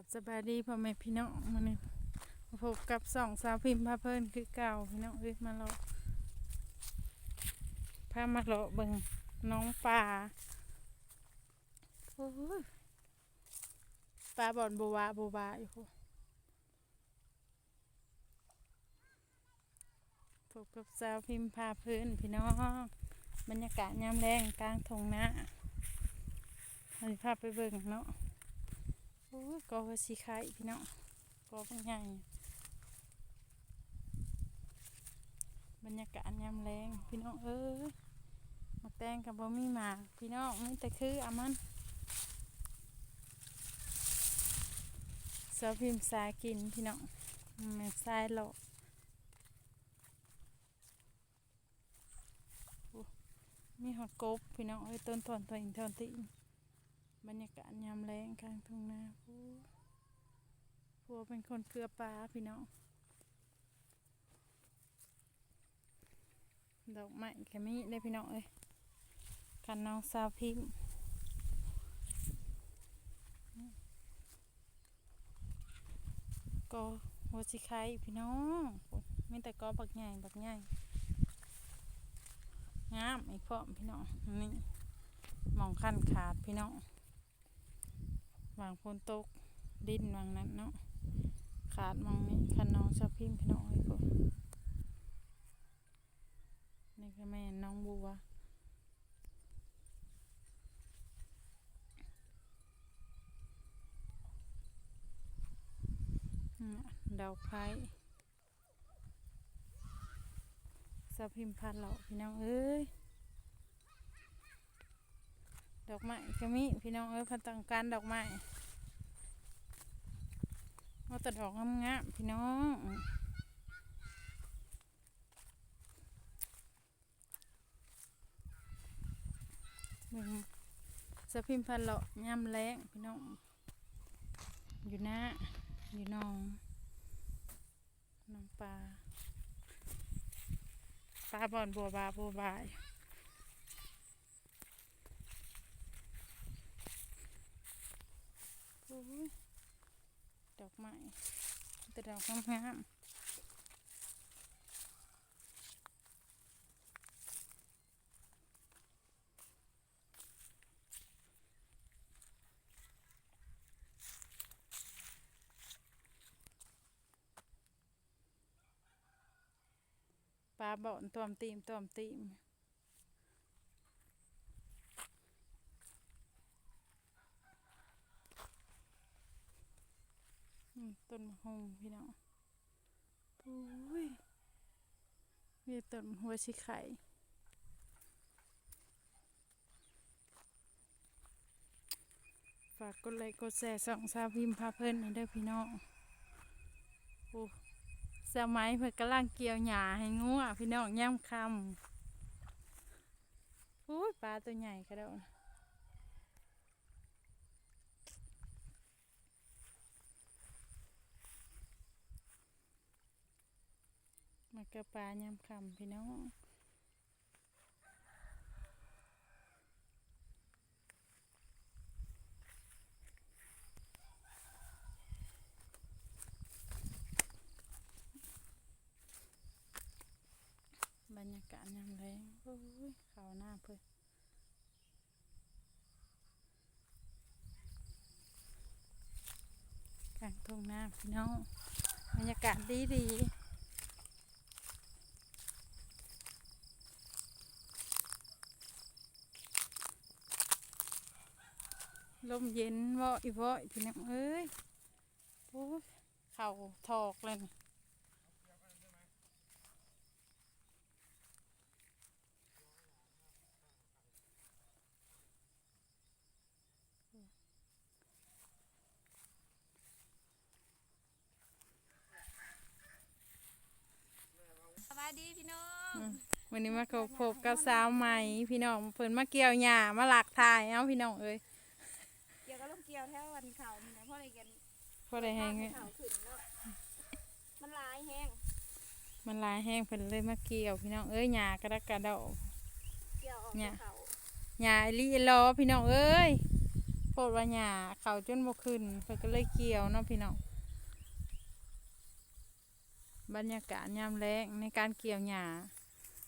ับสบายดีพ่อแม่พี่น้องมาเนี่ยมาพบกับสองสาวพิมพ์พาเพลินคือเก่าพี่น้องเอ้ยมาเลาะพามาเลาะเบิ่งน้องปลาโอ้ยปลาบ่อนบัวบัวอยู่พู้พบกับสาวพิมพ์พาเพลินพี่น้องบรรยากาศยามแรงกลางทงนาเราจะพาไปเบิ่งเนาะ โอ้กอหัวสีไข่พี่น้องกอเป็นใหญ่บรรยากาศยามแรงพี่น้องเอ้ยมาแตงกับบ่มีหมาพี่น้องนี่แต่คืออามันสาวพิมพ์สากินพี่น้องแม่นสายหลอกมีหอดกบพี่น้องเอ้ยต้นทอนตัวอินทอนติ บรรยากาศยามแรงกลางทุ่งนาพูพัวเป็นคนเกลือปลาพี่น้อง ดอกไม้แค่มีได้พี่น้องเอ้ยกันน้องสาวพิมพ์ก็หัวสิไข่พี่น้องโอ้ยมีแต่กอบักใหญ่บักใหญ่งามอีกพร้อมพี่น้องนี่มองขั้นขาดพี่น้อง วางพนตกดินวางนั้นเนาะขาดมองนี้คันน้องชอบพิมพ์พี่น้องไอ้พวกนี่ก็แม่น้องบัวดาวไพ่ชอบพิมพ์พันเหล่าพี่น้องเอ้ย ดอกไม้ก็มีพี่น้องเอ้ยพันต้องการดอกไม้มาตัดดอกงามๆพี่น้องเบิ่งสะพิมพ์พันเลาะย่ำแรงพี่น้อง อยู่หน้าอยู่นองน้องปลาปลาบอนบัวบาบัวบาย โอ้ยด อกไม้แต่ดอกงามๆปลาบ่อนตอมตีมตอมตีม ต้นมะฮงพี่น้องโอ้ยมีต้นหัวชิไข่ฝากกดไลค์กดแชร์ส่องซาพิมพาเพิ่นให้เด้อพี่น้องโอ้สมัยเพิ่นกำลังเกี่ยวหญ้าให้งัวพี่น้องย่ำคำโอ้ยปลาตัวใหญ่กระโดด มากระปลายำคำพี่น้องบรรยากาศยามแรงโอ้ยเขาหน้าเพื่อกลางทุ่งนาพี่น้องบรรยากาศดีดี ลมเย็นว่ออีว่อพี่น้องเอ้ยโอ้ยเข่าถอกเลยนี่สวัสดีพี่น้องอืมวันนี้มาพบพบกับสาวใหม่พี่น้องเพิ่นมาเกี่ยวหญ้ามาหลักทายเอ้าพี่น้องเอ้ยเกี่ยวกับลูกเกี่ยวแถววันเขานี่นะเพราะอะไรกันพอได้แห้งให้เขาขึ้นเนาะมันลายแห้งมันลายแห้งเพิ่นเลยมาเกี่ยว พี่น้องเอ้ยหญ้ากระดักกระเดาเกี่ยวออกเนี่จายกเขาหญ้าอีหลีอีหลอพี่น้องเอ้ยโพดว่าหญ้าเขาจนบ่ขึ้นเพิ่นก็เลยเกี่ยวเนาะพี่น้องบรรยากาศยามแรงในการเกี่ยวหญ้า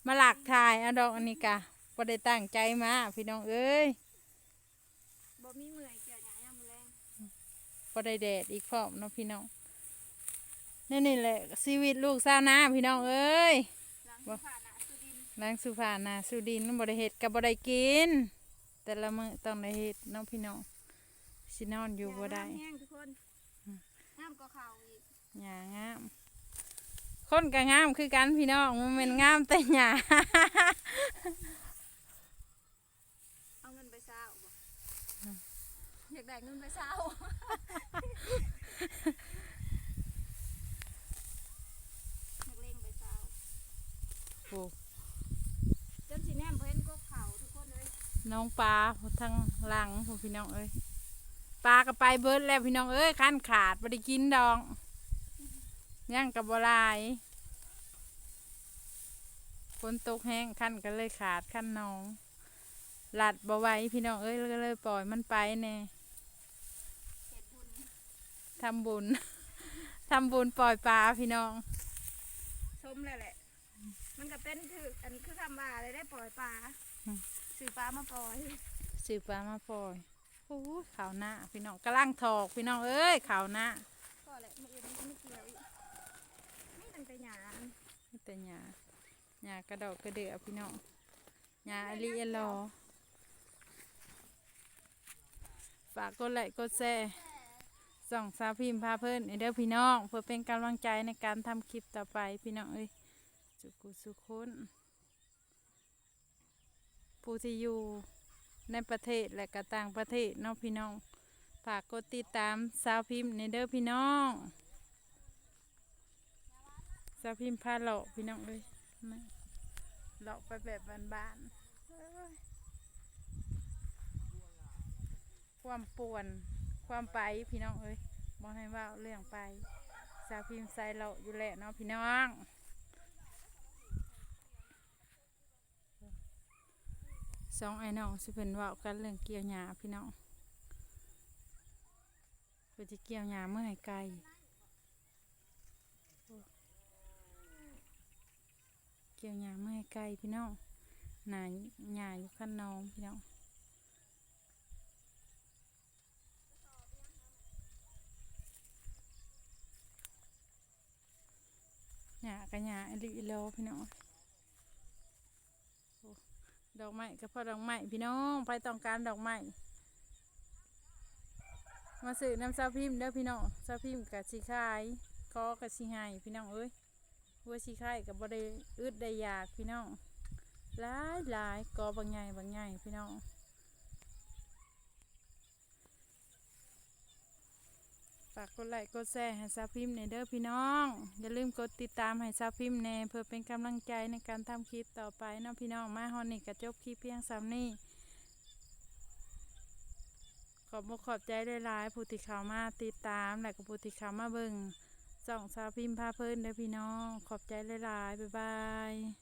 มาหลักถ่ายเอาดอกอันนี้กะบ่ได้ตั้งใจมาพี่น้องเอ้ยบ่มีเมื่อย บ่ได้แดดอีกพร้อมเนาะพี่น้องนี่นี่แหละชีวิตลูกสาวนาพี่น้องเอ้ยหลังบ่ผ่านหน้าสุดินนางสุภานาสุดินบ่ได้เฮ็ดก็บ่ได้กิน แต่ละมื้อต้องได้เฮ็ดเน้องพี่น้องสินอนอยู่บ่ได้หญ้างามแห้งทุกคนงามกว่าเขาอีกหญ้างามคนก็งามคือกันพี่น้องมันเป็นงามแต่หญ้าเอาเงินไปเศร้าบ่อยากได้เงินไปเศร้านักเลงไปเศร้าโอ้จนสิแนมเพิ่นก็เขาทุกคนเลยน้องปลาทางหลังพวกพี่น้องเอ้ยปลาก็ไปเบิดแล้วพี่น้องเอ้ยคันขาดบ่ได้กินดองย่างกับบ่หลายฝนตกแห้งคันก็เลยขาดคันน้องหลัดบ่ไหวพี่น้องเอ้ยก็เลยปล่อยมันไปแน่เฮ็ดบุญ ทำบุญ ทำบุญปล่อยปลาพี่น้อง ชมแล้วแหละ มันก็เป็นคืออันคือคำว่าอะไรได้ปล่อยปลาซื้อปลามาปล่อยสืบปลามาปล่อยโอ้ยขาวหน้าพี่น้องกำลังถอกพี่น้องเอ้ยขาวหน้าก็แหละมืออื่นมันก็ไม่เกี่ยวอีกนี่ตั้งแต่หยามีแต่หญ้าหญ้ากระดอกกระเดือพี่น้องหญ้าอลีเอลอฝากกดไลค์กดแชร์ ส่องสาวพิมพ์พาเพิ่นเด้อพี่น้องเพื่อเป็นกำลังใจในการทำคลิปต่อไปพี่น้องเอ้ยสุกุสุคนผู้ที่อยู่ในประเทศและก็ต่างประเทศน้องพี่น้องฝากกดติดตามสาวพิมพ์ในเด้อพี่น้องสาวพิมพ์พาเลาะพี่น้องเอ้ยนะเลาะไปแบบบานๆความป่วน ความไปพี่น้องเอ้ยบอกให้ว่าเรื่องไปสาวพิมพ์ใส่เลาอยู่แหละเนาะพี่น้องสองไอ้น้องสิเพิ่นเว่ากันเรื่องเกี่ยวหญ้าพี่น้องเพื่อจะเกี่ยวหญ้าเมื่อให้ไกลเกี่ยวหญ้าเมื่อให้ไกลพี่น้องหนาหญ้าอยู่ขั้นน้องพี่น้อง หญ้ากับหญ้าอลิโลพี่น้องดอกไม้ก็พอดอกไม้พี่น้องไปต้องการดอกไม้มาซื้อน้ำซาพิมเด้อพี่น้องซาพิมกับสีขายคอกับสีหายพี่น้องเอ้ยวัวสีขายกับบได้อึดได้ยากพี่น้องหลายหลายกอบางใหญ่บางใหญ่พี่น้อง ฝากกดไลค์กดแชร์ให้ซาพิมพ์ในเด้อพี่น้อง อย่าลืมกดติดตามให้ซาพิมพ์แนเพื่อเป็นกำลังใจในการทำคลิปต่อไปเนาะพี่น้องมาฮอนนี่กระจบคลิปเพียงสามนี้ขอบอกขอบใจหลายๆผู้ที่เข้ามาติดตามและก็ผู้ที่เข้ามาเบิ่งส่องสาพิมพ์พาเพลินเด้อพี่น้อง ขอบใจหลายๆบ๊ายบาย